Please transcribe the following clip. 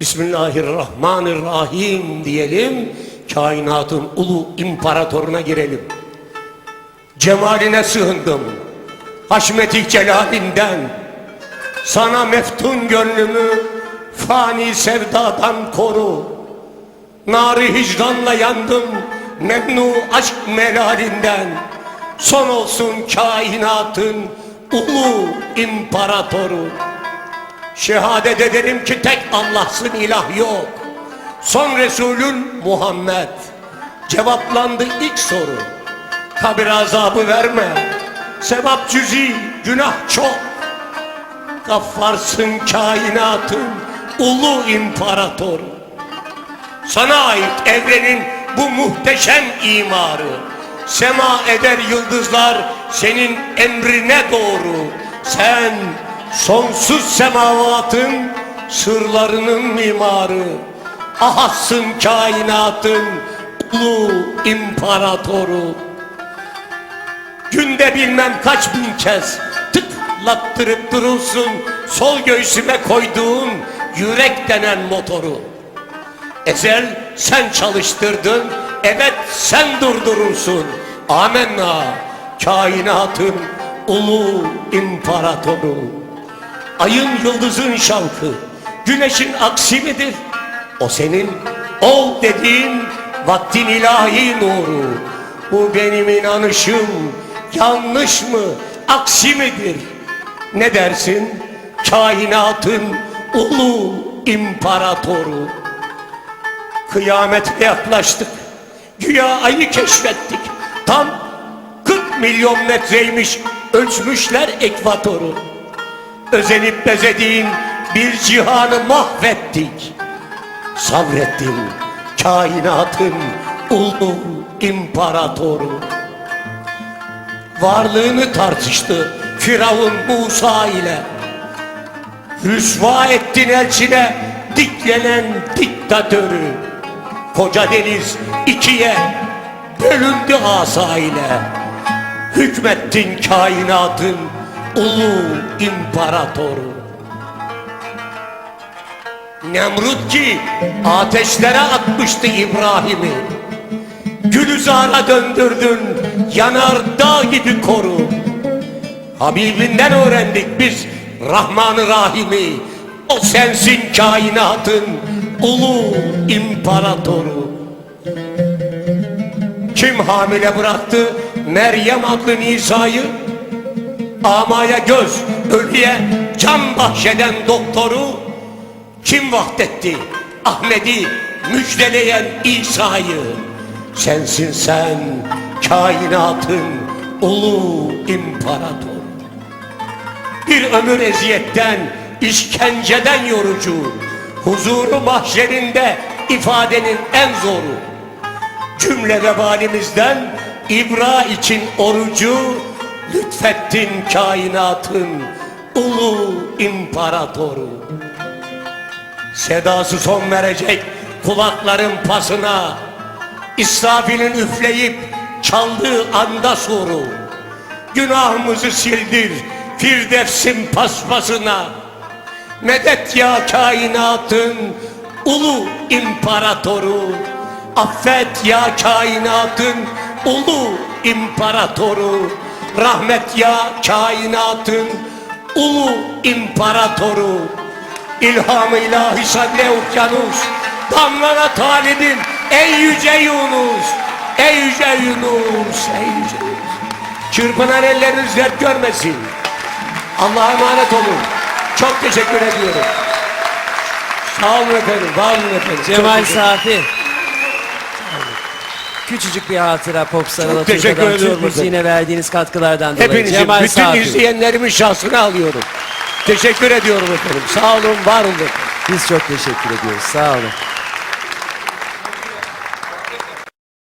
Bismillahirrahmanirrahim diyelim. Kainatın ulu imparatoruna girelim. Cemaline sığındım. Haşmeti celalinden. Sana meftun gönlümü fani sevdadan koru. Nari hicranla yandım memnu aşk melalinden. Son olsun kainatın ulu imparatoru. Şehadet ederim ki tek Allah'sın ilah yok. Son Resulün Muhammed. Cevaplandı ilk soru. Kabir azabı verme. Sevap cüzi, günah çok. Gaffarsın kainatın ulu imparatoru. Sana ait evrenin bu muhteşem imarı. Sema eder yıldızlar senin emrine doğru. Sen sonsuz semavatın sırlarının mimarı. Ahassın kainatın ulu imparatoru. Günde bilmem kaç bin kez tıklattırıp durursun sol göğsüme koyduğun yürek denen motoru. Ezel sen çalıştırdın, evet sen durdurursun. Amenna, kainatın ulu imparatoru. Ayın yıldızın şavkı, güneşin aksi midir? O senin ol dediğin vaktin ilahi nuru. Bu benim inanışım, yanlış mı, aksi midir? Ne dersin? Kainatın ulu imparatoru. Kıyamete yaklaştık. Güya ayı keşfettik. Tam 40 milyon metreymiş ölçmüşler ekvatoru. Özenip bezediğin bir cihanı mahvettik. Sabrettin kainatın ulu imparatoru. Varlığını tartıştı Firavun Musa ile. Rüsva ettin elçine diklenen diktatörü. Koca deniz ikiye bölündü asa ile. Hükmettin kainatın ulu imparatoru. Nemrut ki ateşlere atmıştı İbrahim'i. Gülizara döndürdün yanar dağ gibi koru. Habibinden öğrendik biz Rahman-ı Rahim'i. O sensin kainatın ulu imparatoru. Kim hamile bıraktı Meryem adlı Nisa'yı? Amaya göz, ölüye can bahşeden doktoru kim vahdetti Ahmet'i müjdeleyen İsa'yı? Sensin sen kainatın ulu imparator. Bir ömür eziyetten, işkenceden yorucu, huzuru mahşerinde ifadenin en zoru. Cümle vebalimizden ibra için orucu lütfettin kainatın ulu imparatoru. Sedası son verecek kulakların pasına. İsrafil'in üfleyip çaldığı anda soru. Günahımızı sildir Firdevs'in paspasına. Medet ya kainatın ulu imparatoru. Affet ya kainatın ulu imparatoru. Rahmet ya kainatın ulu imparatoru. İlham-ı ilahi sadre okyanus. Damlana talibim ey yüce Yunus. Ey yüce Yunus Ey yüce Yunus. Çırpınan elleriniz dert görmesin. Allah'a emanet olun. Çok teşekkür ediyorum. Sağ olun efendim Var olun efendim. Cemal Safi. Küçücük bir hatıra teşekkür Alaturka'dan ediyorum Türk müziğine verdiğiniz katkılardan dolayı. Hepinizin Cemal bütün Safi. izleyenlerimin şahsını alıyorum Teşekkür ediyorum efendim Sağ olun var olun Biz çok teşekkür ediyoruz. Sağ olun.